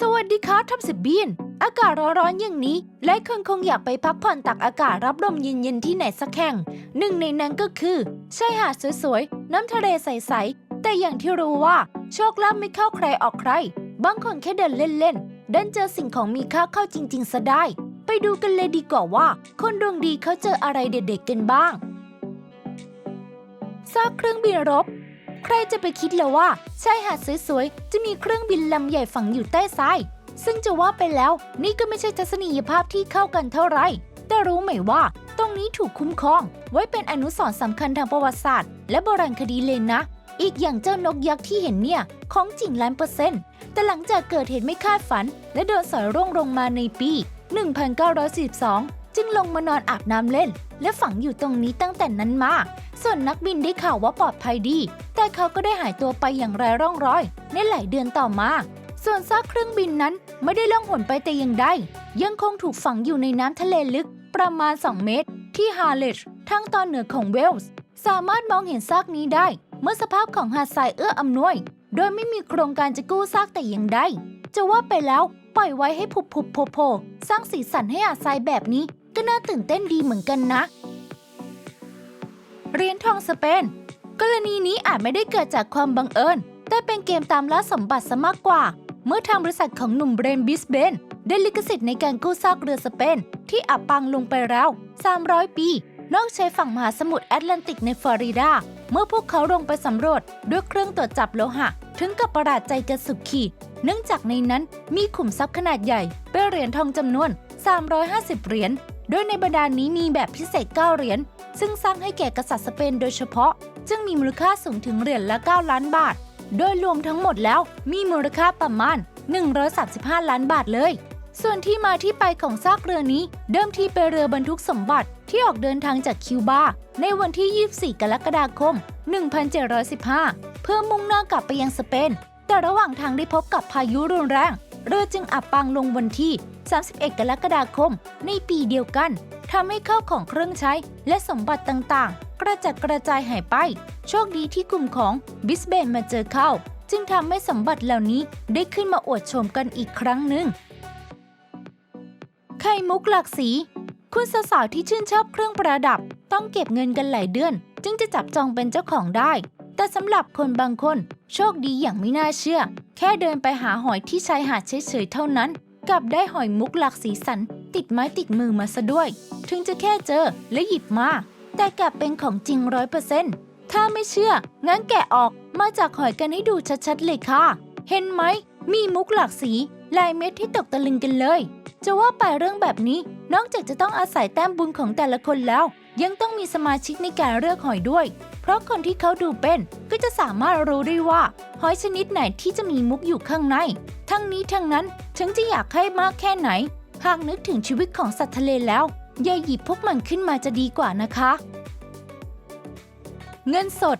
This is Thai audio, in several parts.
สวัสดีครับทับสิบเบียน อากาศร้อนๆอย่างนี้หลายคนคงอยากไปพักผ่อนตักอากาศรับลมเย็นๆที่ไหนสักแห่ง หนึ่งในนั้นก็คือชายหาดสวยๆ น้ำทะเลใสๆ แต่อย่างที่รู้ว่า โชคลาภไม่เข้าใครออกใคร บางคนแค่เดินเล่นๆดันเจอสิ่งของมีค่าเข้าจริงๆซะได้ ไปดูกันเลยดีกว่าว่า คนดวงดีเขาเจออะไรเด็ดๆกันบ้างซากเครื่องบินรบ ใครจะไปคิดเลยว่าชายหาดสวยๆ จะมีเครื่องบินลำใหญ่ฝังอยู่ใต้ทราย ซึ่งจะว่าไปแล้วนี่ก็ไม่ใช่ทัศนียภาพที่เข้ากันเท่าไหร่ แต่รู้ไหมว่า ตรงนี้ถูกคุ้มครอง ไว้เป็นอนุสรณ์สำคัญทางประวัติศาสตร์ และโบราณคดีเลยนะ อีกอย่างเจ้านกยักษ์ที่เห็นเนี่ย ของจริงล้านเปอร์เซ็นต์แต่หลังจากเกิดเหตุไม่คาดฝัน และโดนสอยร่วงลงมาในปี 1942 จึงลงมานอนอาบน้ำเล่น และฝังอยู่ตรงนี้ตั้งแต่นั้นมา ส่วนนักบินได้ข่าวว่าปลอดภัยดี แต่เขาก็ได้หายตัวไปอย่างไร้ร่องรอย ในหลายเดือนต่อมา ส่วนซากเครื่องบินนั้นไม่ได้ล่องหนไปแต่อย่างใดยังคงถูกฝังอยู่ในน้ำทะเลลึกประมาณ 2 เมตร ที่ฮาร์เลชทางตอนเหนือของเวลส์ สามารถมองเห็นซากนี้ได้ เมื่อสภาพของหาดทรายเอื้ออำนวย โดยไม่มีโครงการจะกู้ซากแต่อย่างใดจะว่าไปแล้วปล่อยไว้ให้ผุบผุบโผล่สร้างสีสันให้หาดทรายแบบนี้ ก็น่าตื่นเต้นดีเหมือนกันนะ เหรียญทองสเปน กรณีนี้อาจไม่ได้เกิดจากความบังเอิญ แต่เป็นเกมตามล่าสมบัติซะมากกว่า เมื่อทางบริษัทของหนุ่มเบรนบิสเบนได้ลิขสิทธิ์ในการกู้ซากเรือสเปน ที่อับปางลงไปแล้ว 300 ปี นอกชายฝั่งมหาสมุทรแอตแลนติกในฟลอริดา เมื่อพวกเขาลงไปสำรวจด้วยเครื่องตรวจจับโลหะ ถึงกับประหลาดใจกันสุดขีด เนื่องจากในนั้นมีขุมทรัพย์ขนาดใหญ่ เป็นเหรียญทองจำนวน 350 เหรียญ โดยในบรรดานี้มีแบบพิเศษ 9 เหรียญ ซึ่งสร้างให้แก่กษัตริย์สเปนโดยเฉพาะ จึงมีมูลค่าสูงถึงเหรียญละ 9 ล้านบาท โดยรวมทั้งหมดแล้วมีมูลค่าประมาณ 135 ล้านบาทเลย ส่วนที่มาที่ไปของซากเรือนี้ เดิมทีเป็นเรือบรรทุกสมบัติที่ออกเดินทางจากคิวบา ในวันที่ 24 กรกฎาคม 1715 เพื่อมุ่งหน้ากลับไปยังสเปน แต่ระหว่างทางได้พบกับพายุรุนแรง เรือจึงอับปางลงวันที่ 31 กรกฎาคม ในปีเดียวกันทำให้ข้าวของเครื่องใช้และสมบัติต่างๆ กระจัดกระจายหายไป โชคดีที่กลุ่มของบิสเบนมาเจอเข้า จึงทำให้สมบัติเหล่านี้ได้ขึ้นมาอวดโฉมกันอีกครั้งหนึ่ง ไข่มุกหลากสี คุณสาวๆที่ชื่นชอบเครื่องประดับ ต้องเก็บเงินกันหลายเดือน จึงจะจับจองเป็นเจ้าของได้ แต่สำหรับคนบางคน โชคดีอย่างไม่น่าเชื่อ แค่เดินไปหาหอยที่ชายหาดเฉยๆเท่านั้น กลับได้หอยมุกหลากสีสัน ติดไม้ติดมือมาซะด้วย ถึงจะแค่เจอและหยิบมา แต่กลับเป็นของจริงร้อยเปอร์เซ็นต์ถ้าไม่เชื่อ งั้นแกะออกมาจากหอยกันให้ดูชัดๆเลยค่ะ เห็นไหม มีมุกหลากสี ลายเม็ดที่ตกตะลึงกันเลย จะว่าไปเรื่องแบบนี้ นอกจากจะต้องอาศัยแต้มบุญของแต่ละคนแล้ว ยังต้องมีสมาชิกในการเลือกหอยด้วย เพราะคนที่เขาดูเป็นก็จะสามารถรู้ได้ว่า หอยชนิดไหนที่จะมีมุกอยู่ข้างใน ทั้งนี้ทั้งนั้นถึงจะอยากให้มากแค่ไหน หากนึกถึงชีวิตของสัตว์ทะเลแล้วอย่าหยิบพวกมันขึ้นมาจะดีกว่านะคะ เงินสด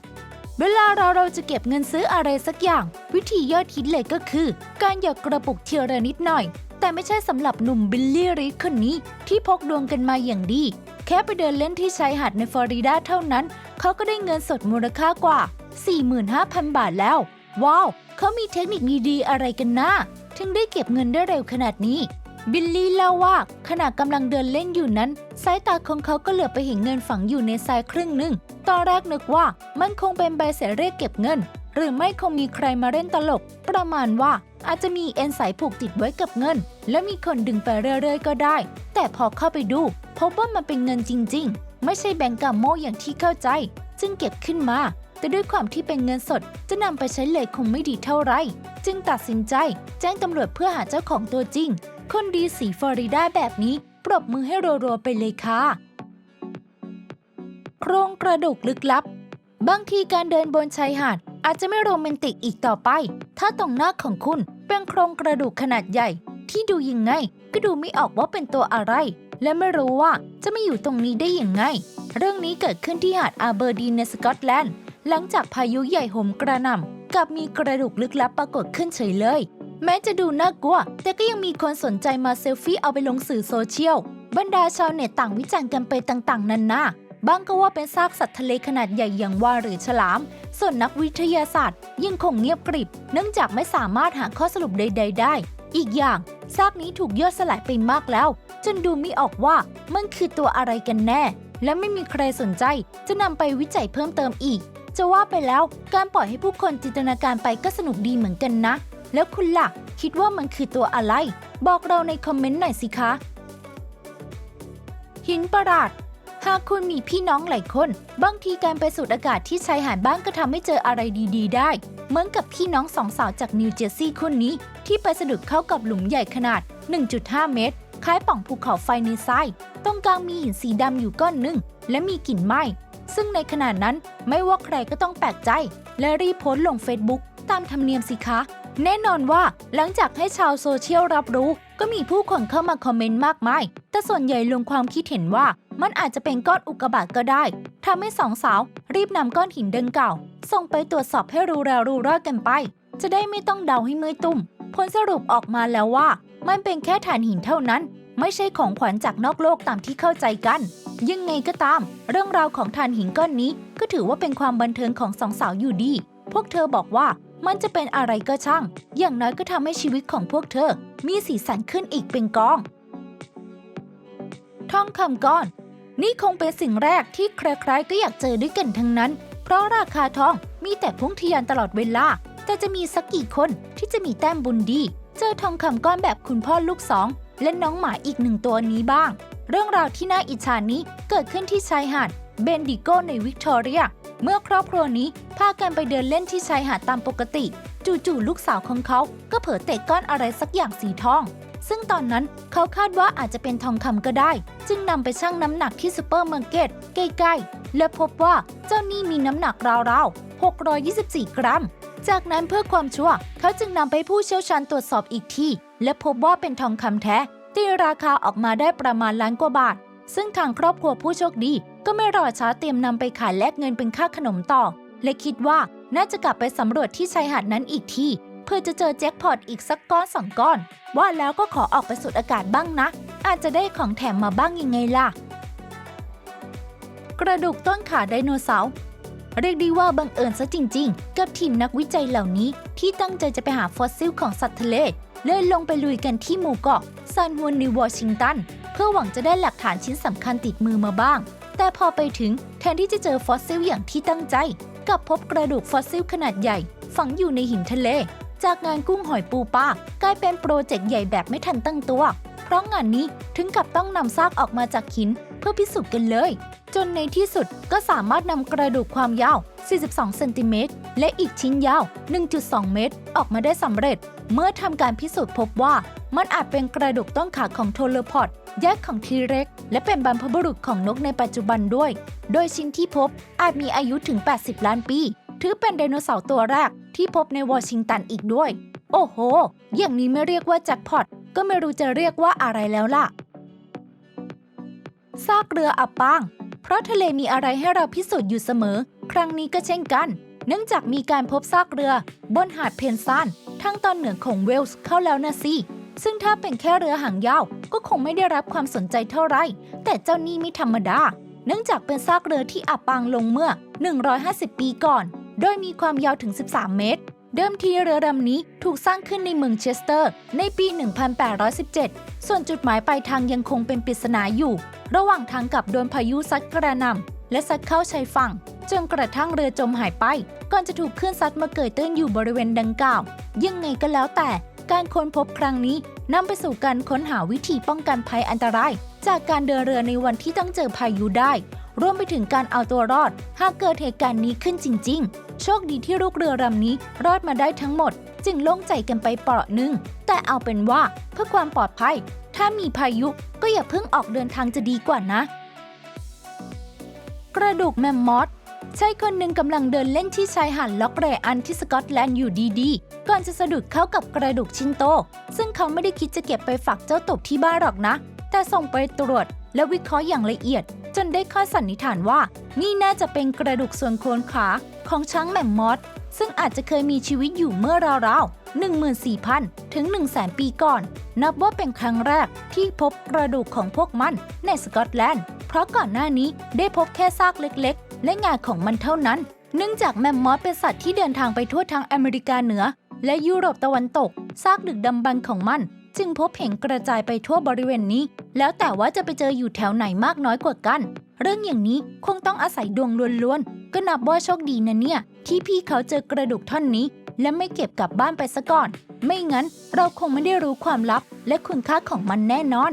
เวลาเราเราจะเก็บเงินซื้ออะไรสักอย่าง วิธียอดฮิตเลยก็คือ การหยอดกระปุกเทียระนิดหน่อย แต่ไม่ใช่สำหรับหนุ่มบิลลี่รีดคนนี้ที่พกดวงกันมาอย่างดี แค่ไปเดินเล่นที่ชายหาดในฟลอริดาเท่านั้น เขาก็ได้เงินสดมูลค่ากว่า 45,000 บาทแล้ว ว้าว เขามีเทคนิคดีๆอะไรกันนะถึงได้เก็บเงินได้เร็วขนาดนี้ บิลลี่เล่าว่าขณะกำลังเดินเล่นอยู่นั้น สายตาของเขาก็เหลือบไปเห็นเงินฝังอยู่ในทรายครึ่งหนึ่ง ตอนแรกนึกว่ามันคงเป็นใบเสร็จเรียกเก็บเงิน หรือไม่คงมีใครมาเล่นตลก ประมาณว่าอาจจะมีเอ็นสายผูกติดไว้กับเงิน และมีคนดึงไปเรื่อยๆ ก็ได้ แต่พอเข้าไปดู บว่ามันเป็นเงินจริง ๆ ไม่ใช่แบงก์กาโมอย่างที่เข้าใจ จึงเก็บขึ้นมา แต่ด้วยความที่เป็นเงินสด จะนำไปใช้เลยคงไม่ดีเท่าไหร่จึงตัดสินใจ แจ้งตำรวจเพื่อหาเจ้าของตัวจริง คนดีสีฟลอริดาแบบนี้ปรบมือให้รัวๆไปเลยค่ะ โครงกระดูกลึกลับ บางทีการเดินบนชายหาดอาจจะไม่โรแมนติกอีกต่อไป ถ้าตรงหน้าของคุณเป็นโครงกระดูกขนาดใหญ่ ที่ดูยังไงก็ดูไม่ออกว่าเป็นตัวอะไร และไม่รู้ว่าจะไม่อยู่ตรงนี้ได้อยังไง เรื่องนี้เกิดขึ้นที่หาดอาเบอร์ดีนในสกอตแลนด์ หลังจากพายุใหญ่โหมกระหน่ำกับมีกระดูกลึกลับปรากฏขึ้นเฉยเลย แม้จะดูน่ากลัว แต่ก็ยังมีคนสนใจมาเซลฟี่เอาไปลงสื่อโซเชียล บรรดาชาวเน็ตต่างวิจารณ์กันไปต่างๆนานาบางก็ว่าเป็นซากสัตว์ทะเลขนาดใหญ่อย่างวาฬหรือฉลาม ส่วนนักวิทยาศาสตร์ ยังคงเงียบกริบ เนื่องจากไม่สามารถหาข้อสรุปใดๆได้ อีกอย่างซากนี้ถูกย่อยสลายไปมากแล้ว จนดูไม่ออกว่ามันคือตัวอะไรกันแน่ และไม่มีใครสนใจจะนำไปวิจัยเพิ่มเติมอีก จะว่าไปแล้วการปล่อยให้ผู้คนจินตนาการไปก็สนุกดีเหมือนกันนะ แล้วคุณล่ะ คิดว่ามันคือตัวอะไร บอกเราในคอมเมนต์หน่อยสิคะ หินประหลาดหากคุณมีพี่น้องหลายคน บางทีการไปสูดอากาศที่ชายหาดบ้างก็ทำให้เจออะไรดี ๆ ได้ เหมือนกับพี่น้องสองสาวจากนิวเจอร์ซีย์คนนี้ ที่ไปสะดุดเข้ากับหลุมใหญ่ขนาด 1.5 เมตร คล้ายป่องภูเขาไฟในทราย ตรงกลางมีหินสีดำอยู่ก้อนหนึ่ง และมีกลิ่นไหม้ ซึ่งในขณะนั้นไม่ว่าใครก็ต้องแปลกใจ และรีโพสต์ลงเฟซบุ๊กตามธรรมเนียมสิคะ แน่นอนว่าหลังจากให้ชาวโซเชียลรับรู้ ก็มีผู้คนเข้ามาคอมเมนต์มากมาย แต่ส่วนใหญ่ลงความคิดเห็นว่ามันอาจจะเป็นก้อนอุกกาบาตก็ได้ทำให้สองสาว รีบนำก้อนหินดังกล่าว ส่งไปตรวจสอบให้รู้แล้วรู้รอดกันไป จะได้ไม่ต้องเดาให้มือตุ้มผลสรุปออกมาแล้วว่า มันเป็นแค่ถ่านหินเท่านั้น ไม่ใช่ของขวัญจากนอกโลกตามที่เข้าใจกัน ยังไงก็ตาม เรื่องราวของถ่านหินก้อนนี้ก็ถือว่าเป็นความบันเทิงของสองสาวอยู่ดี พวกเธอบอกว่า มันจะเป็นอะไรก็ช่าง อย่างน้อยก็ทำให้ชีวิตของพวกเธอ มีสีสันขึ้นอีกเป็นกอง ทองคำก้อน นี่คงเป็นสิ่งแรกที่ใครๆก็อยากเจอด้วยกันทั้งนั้น เพราะราคาทองมีแต่พุ่งทะยานตลอดเวลา แต่จะมีสักกี่คนที่จะมีแต้มบุญดี เจอทองคำก้อนแบบคุณพ่อลูกสองและน้องหมาอีกหนึ่งตัวนี้บ้าง เรื่องราวที่น่าอิจฉานี้เกิดขึ้นที่ชายหาดเบนดิโกในวิกตอเรีย เมื่อครอบครัวนี้พากันไปเดินเล่นที่ชายหาดตามปกติ จู่ๆลูกสาวของเขาก็เผลอเตะก้อนอะไรสักอย่างสีทอง ซึ่งตอนนั้นเขาคาดว่าอาจจะเป็นทองคำก็ได้ จึงนำไปชั่งน้ำหนักที่ซูเปอร์มาร์เก็ตใกล้ๆ และพบว่าเจ้านี่มีน้ำหนักราวๆ 624 กรัม จากนั้นเพื่อความชัวร์เขาจึงนำไปผู้เชี่ยวชาญตรวจสอบอีกทีและพบว่าเป็นทองคำแท้ตีราคาออกมาได้ประมาณล้านกว่าบาท ซึ่งทางครอบครัวผู้โชคดีก็ไม่รอช้าเตรียมนำไปขายแลกเงินเป็นค่าขนมต่อ และคิดว่าน่าจะกลับไปสำรวจที่ชายหาดนั้นอีกทีเพื่อจะเจอแจ็คพอตอีกสักก้อนสองก้อน ว่าแล้วก็ขอออกไปสูดอากาศบ้างนะ อาจจะได้ของแถมมาบ้างยังไงล่ะ กระดูกต้นขาไดโนเสาร์เรียกได้ว่าบังเอิญซะจริง ๆ กับทีมนักวิจัยเหล่านี้ ที่ตั้งใจจะไปหาฟอสซิลของสัตว์ทะเลเลยลงไปลุยกันที่หมู่เกาะซานฮวนในวอชิงตัน เพื่อหวังจะได้หลักฐานชิ้นสำคัญติดมือมาบ้าง แต่พอไปถึงแทนที่จะเจอฟอสซิลอย่างที่ตั้งใจกลับพบกระดูกฟอสซิลขนาดใหญ่ ฝังอยู่ในหินทะเล จากงานกุ้งหอยปูปลากลายเป็นโปรเจกต์ใหญ่แบบไม่ทันตั้งตัว เพราะงานนี้ถึงกับต้องนำซากออกมาจากหินเพื่อพิสูจน์กันเลย จนในที่สุดก็สามารถนำกระดูกความยาว 42 เซนติเมตรและอีกชิ้นยาว 1.2 เมตร ออกมาได้สำเร็จ เมื่อทำการพิสูจน์พบว่า มันอาจเป็นกระดูกต้นขาของโทเลพอดแยกของทีเร็ก และเป็นบรรพบุรุษของนกในปัจจุบันด้วย โดยชิ้นที่พบอาจมีอายุถึง 80 ล้านปี ถือเป็นไดโนเสาร์ตัวแรกที่พบในวอชิงตันอีกด้วย โอ้โห อย่างนี้ไม่เรียกว่าแจ็คพอต ก็ไม่รู้จะเรียกว่าอะไรแล้วล่ะ ซากเรืออับปาง เพราะทะเลมีอะไรให้เราพิสูจน์อยู่เสมอ ครั้งนี้ก็เช่นกัน เนื่องจากมีการพบซากเรือ บนหาดเพนซานทางตอนเหนือของเวลส์เข้าแล้วนะสิ ซึ่งถ้าเป็นแค่เรือหางยาวก็คงไม่ได้รับความสนใจเท่าไหร่ แต่เจ้านี่ไม่ธรรมดา เนื่องจากเป็นซากเรือที่อับปางลงเมื่อ 150 ปีก่อน โดยมีความยาวถึง 13 เมตร เดิมทีเรือลำนี้ถูกสร้างขึ้นในเมืองเชสเตอร์ ในปี 1817 ส่วนจุดหมายปลายทางยังคงเป็นปริศนาอยู่ ระหว่างทางกลับโดนพายุซัดกระหน่ำและซัดเข้าชายฝั่งจนกระทั่งเรือจมหายไป ก่อนจะถูกคลื่นซัดมาเกยตื้นอยู่บริเวณดังกล่าว ยังไงก็แล้วแต่ การค้นพบครั้งนี้นำไปสู่การค้นหาวิธีป้องกันภัยอันตราย จากการเดินเรือในวันที่ต้องเจอพายุได้ รวมไปถึงการเอาตัวรอด หากเกิดเหตุการณ์นี้ขึ้นจริง ๆ โชคดีที่ลูกเรือลำนี้รอดมาได้ทั้งหมด จึงโล่งใจกันไปเปราะหนึ่ง แต่เอาเป็นว่าเพื่อความปลอดภัย ถ้ามีพายุก็อย่าเพิ่งออกเดินทางจะดีกว่านะ กระดูกแมมมอส ชายคนหนึ่งกำลังเดินเล่นที่ชายหาดล็อกเรอันที่สกอตแลนด์อยู่ดีๆ ก่อนจะสะดุดเข้ากับกระดูกชิ้นโต ซึ่งเขาไม่ได้คิดจะเก็บไปฝากเจ้าตบที่บ้านหรอกนะ แต่ส่งไปตรวจและวิเคราะห์อย่างละเอียด จนได้ข้อสันนิษฐานว่า นี่น่าจะเป็นกระดูกส่วนโคนขาของช้างแมมมอสซึ่งอาจจะเคยมีชีวิตอยู่เมื่อราวๆ14,000 ถึง 100,000 ปีก่อน นับว่าเป็นครั้งแรกที่พบกระดูกของพวกมันในสกอตแลนด์ เพราะก่อนหน้านี้ได้พบแค่ซากเล็ก และงาของมันเท่านั้น เนื่องจากแมมมอสเป็นสัตว์ที่เดินทางไปทั่วทั้งอเมริกาเหนือ และยุโรปตะวันตก ซากดึกดำบรรพ์ของมัน จึงพบเห็นกระจายไปทั่วบริเวณนี้ แล้วแต่ว่าจะไปเจออยู่แถวไหนมากน้อยกว่ากัน เรื่องอย่างนี้คงต้องอาศัยดวงล้วนๆ ก็นับว่าโชคดีนะเนี่ย ที่พี่เขาเจอกระดูกท่อนนี้ และไม่เก็บกลับบ้านไปซะก่อน ไม่งั้นเราคงไม่ได้รู้ความลับ และคุณค่าของมันแน่นอน